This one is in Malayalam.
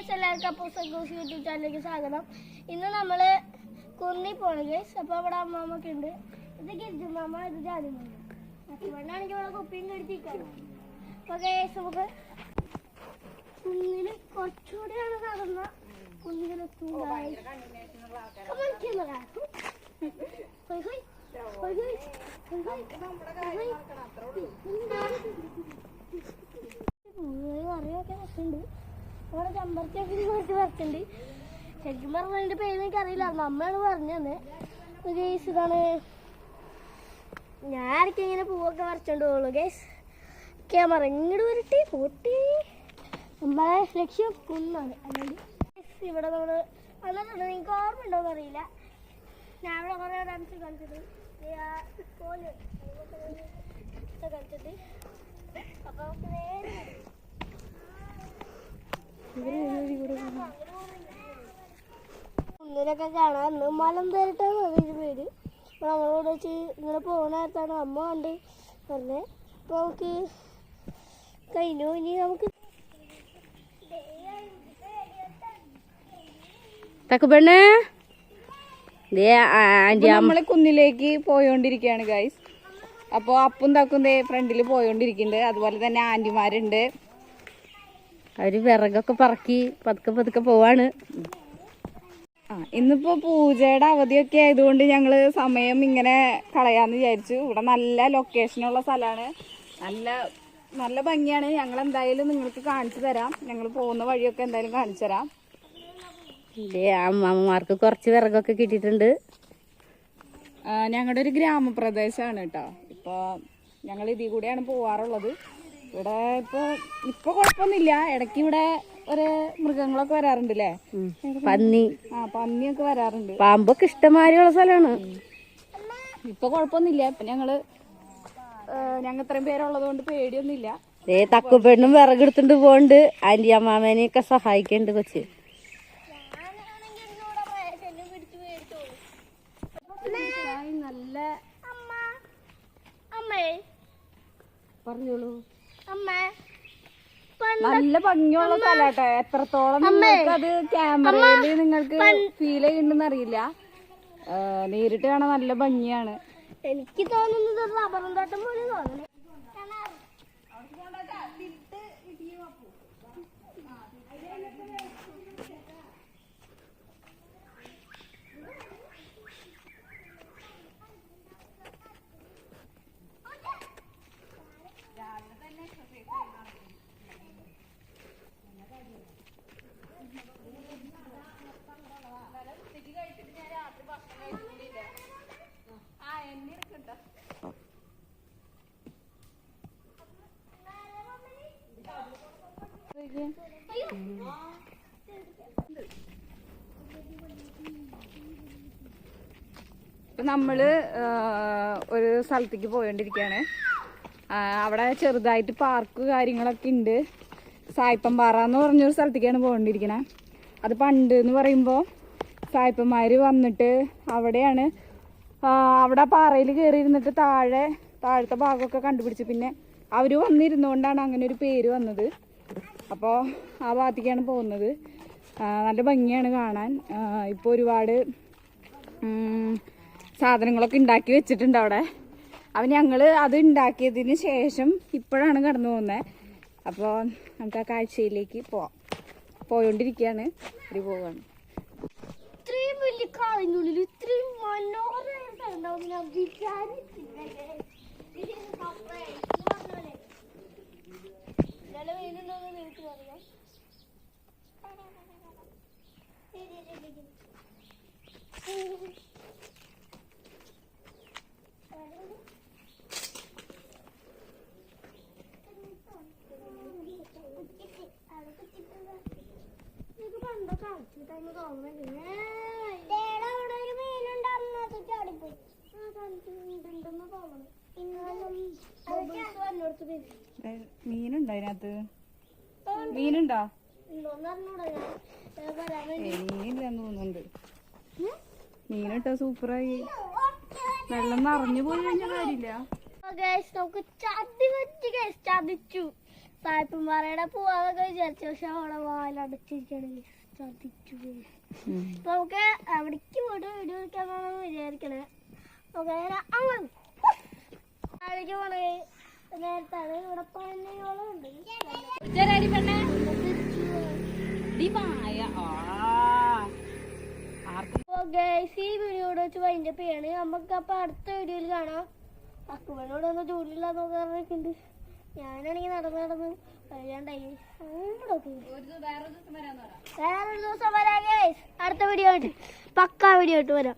ഗൈസ് എല്ലാവർക്കും അപ്പോൾ സഗോസ് യൂട്യൂബ് ചാനലിലേക്ക് സ്വാഗതം ഇന്ന് നമ്മൾ കുന്നി പോണ് ഗൈസ് അപ്പോൾ അവിടെ അമ്മാമ്മക്ക് ഉണ്ട് ഇത് ഗിരിജുമാമ ഇത് ജാതിമുണ്ട് അതുകൊണ്ടാണെങ്കിൽ ഇവിടെ കുപ്പിയും കടിച്ചിരിക്കാണ് അപ്പോൾ ഗൈസ് നമുക്ക് കുന്നിന് കുറച്ചുകൂടിയാണ് നടന്ന കുന്നിലെത്തും guys. Come പറഞ്ഞിട്ടുണ്ട് അവിടെ ചമ്പരത്തിയൊക്കെ കുറച്ച് വെച്ചിട്ടുണ്ട് ശരിക്കും പറഞ്ഞാൽ എന്റെ പേര് എനിക്ക് അറിയില്ല അമ്മയാണ് പറഞ്ഞത് ഗേസ് ഇതാണ്. ഞാൻ ഇടയ്ക്ക് ഇങ്ങനെ പൂവൊക്കെ വരച്ചോണ്ട് പോകുള്ളൂ ഗേസ് ക്യാമറ ഇങ്ങോട്ട് വരട്ടെ പോട്ടി. നമ്മളെ ലക്ഷ്യം കുന്നാണ് അല്ലെങ്കിൽ ഇവിടെ നമ്മൾ വന്നിട്ടുണ്ട് നിങ്ങൾക്ക് ഓർമ്മ ഉണ്ടോ അറിയില്ല. ഞാൻ ഇവിടെ കുറേ ഡാൻസ് കളിച്ചിട്ട് കളിച്ചിട്ട് അപ്പൊ നമുക്ക് നേരെ കാണാൻ ഇന്ന് മലം തരട്ടാണ് അതിന് പേര് നമ്മളോട് വെച്ച് ഇങ്ങനെ പോകുന്ന നേരത്താണ് അമ്മ കണ്ട് പറഞ്ഞത് അപ്പൊ നമുക്ക് കഴിഞ്ഞു? ഇനി നമുക്ക് നമ്മളെ കുന്നിലേക്ക് പോയോണ്ടിരിക്കുകയാണ് ഗൈസ് അപ്പോൾ അപ്പും തക്കും ദേ ഫ്രണ്ടിൽ പോയോണ്ടിരിക്കുന്നുണ്ട്. അതുപോലെ തന്നെ ആന്റിമാരുണ്ട്. അവർ വിറകൊക്കെ പറക്കി പതുക്കെ പതുക്കെ പോവാണ്. ആ ഇന്നിപ്പോ പൂജയുടെ അവധിയൊക്കെ ആയതുകൊണ്ട് ഞങ്ങൾ സമയം ഇങ്ങനെ കളയാന്ന് വിചാരിച്ചു. ഇവിടെ നല്ല ലൊക്കേഷനുള്ള സ്ഥലമാണ് നല്ല നല്ല ഭംഗിയാണ്. ഞങ്ങൾ എന്തായാലും നിങ്ങൾക്ക് കാണിച്ചു തരാം. ഞങ്ങൾ പോകുന്ന വഴിയൊക്കെ എന്തായാലും കാണിച്ചു തരാം. ഇല്ലേ അമ്മമാർക്ക് കുറച്ച് വിറകൊക്കെ കിട്ടിയിട്ടുണ്ട്. ഞങ്ങളുടെ ഒരു ഗ്രാമപ്രദേശമാണ് കേട്ടോ. ഇപ്പൊ ഞങ്ങൾ ഇതിൽ കൂടെയാണ് പോവാറുള്ളത്. ഇവിടെ ഇപ്പൊ ഇപ്പൊ കുഴപ്പമൊന്നുമില്ല ഇടയ്ക്ക് ഇവിടെ ഒരു മൃഗങ്ങളൊക്കെ വരാറുണ്ടല്ലേ? പന്നി. ആ പന്നിയൊക്കെ വരാറുണ്ട്. പാമ്പൊക്കെ ഇഷ്ടമാരിയുള്ള സ്ഥലമാണ്. ഇപ്പൊ കുഴപ്പമൊന്നുമില്ല ഇപ്പൊ ഞങ്ങൾ ഞങ്ങൾ ഇത്രയും പേരുള്ളത് കൊണ്ട് പേടിയൊന്നുമില്ല. ദേ തക്കുപെണ്ണും വിറകെടുത്തുണ്ട് പോണ്ട് ആന്റി അമ്മാമേനെയൊക്കെ സഹായിക്കണ്ട് കൊച്ച്. നല്ല അമ്മേ. പറഞ്ഞോളൂ. നല്ല ഭംഗിയുള്ള സ്ഥലാട്ടോ. എത്രത്തോളം നിങ്ങൾക്ക് അത് ക്യാമറയിൽ നിങ്ങൾക്ക് ഫീൽ ചെയ്യുന്നുണ്ടെന്ന് അറിയില്ല. നേരിട്ട് കാണാൻ നല്ല ഭംഗിയാണ്. എനിക്ക് തോന്നുന്നത് റബ്ബറും തോട്ടം പോലെ തോന്നുന്നു. ഇപ്പൊ നമ്മൾ ഒരു സ്ഥലത്തേക്ക് പോയോണ്ടിരിക്കുകയാണ് അവിടെ ചെറുതായിട്ട് പാർക്ക് കാര്യങ്ങളൊക്കെ ഉണ്ട് സായിപ്പമ്പാറ എന്ന് പറഞ്ഞൊരു സ്ഥലത്തേക്കാണ് പോകേണ്ടിയിരിക്കുന്നത് അത് പണ്ട് എന്ന് പറയുമ്പോൾ സായിപ്പന്മാര് വന്നിട്ട് അവിടെയാണ് അവിടെ പാറയിൽ കയറി ഇരുന്നിട്ട് താഴെ താഴത്തെ ഭാഗമൊക്കെ കണ്ടുപിടിച്ച്. പിന്നെ അവർ വന്നിരുന്നുകൊണ്ടാണ് അങ്ങനെ ഒരു പേര് വന്നത്. അപ്പോൾ ആ ഭാഗത്തേക്കാണ് പോകുന്നത്. നല്ല ഭംഗിയാണ് കാണാൻ. ഇപ്പോൾ ഒരുപാട് സാധനങ്ങളൊക്കെ ഉണ്ടാക്കി വെച്ചിട്ടുണ്ട് അവിടെ. അപ്പം ഞങ്ങൾ അത് ഉണ്ടാക്കിയതിന് ശേഷം ഇപ്പോഴാണ് കടന്നു പോകുന്നത് അപ്പോൾ നമുക്ക് ആ കാഴ്ചയിലേക്ക് പോവാം. പോയോണ്ടിരിക്കുകയാണ് ഒരു പോവാണ്. ഇത്രയും വലിയ കാളിനുള്ളിൽ ഇത്രയും മനോഹരമായ സ്ഥലം ഉണ്ടാവും ഞാൻ. ഇത് surprise എന്ന് പറഞ്ഞ പോലെ. ഇന്നലെ വെയിലുണ്ടോന്ന് നിങ്ങൾക്ക് പറയാം ഇത് പണ്ടോ കളിച്ചിട്ടാണ് തോന്നുന്നത് അവിടെ ഒരു മീനുണ്ടായിരുന്നു അത് ചാടിപ്പോയി ആ കളിച്ചിട്ടുണ്ടെന്ന് തോന്നുന്നു എന്നോടത്ത് പേര് മീനുണ്ടോ അതിനകത്ത്? മീനുണ്ടോ? തോന്നുന്നുണ്ട്. മീനിട്ടാ സൂപ്പറായി. വെള്ളം നിറഞ്ഞു പോയി കഴിഞ്ഞ കാര്യമില്ല. നമുക്ക് ചതി പറ്റി ഗൈസ് ചതിച്ചു. സായിപ്പന്മാരുടെ പോവാന്നൊക്കെ വിചാരിച്ചു പക്ഷെ അവിടെ വാലടച്ചിരിക്കണേ ചതിച്ചു പോയി അപ്പൊ നമുക്ക് അവിടേക്ക് പോയിട്ട് വീഡിയോ എടുക്കാന്നാണ് വിചാരിക്കണേ. നമുക്ക് അങ്ങനെ അങ്ങ് അവിടേക്ക് പോണേ. നേരത്താണ് ഇവിടെ പോയ അപ്പോൾ ഗൈസ് ഈ വീഡിയോയുടെ വെച്ച് വൈൻഡ് അപ്പ് ചെയ്യാണ്. നമുക്ക് അപ്പം അടുത്ത വീഡിയോയിൽ കാണാം. അക്കുമനോട് ഒന്ന് ജോലിയില്ലാന്ന് പറഞ്ഞിട്ടുണ്ട്. ഞാനാണെങ്കിൽ നടന്ന് നടന്ന് വരാണ്ടായി വേറൊരു ദിവസം വരാം ഗൈസ് അടുത്ത വീഡിയോ ആയിട്ട് പക്കാ വീഡിയോ ആയിട്ട് വരാം.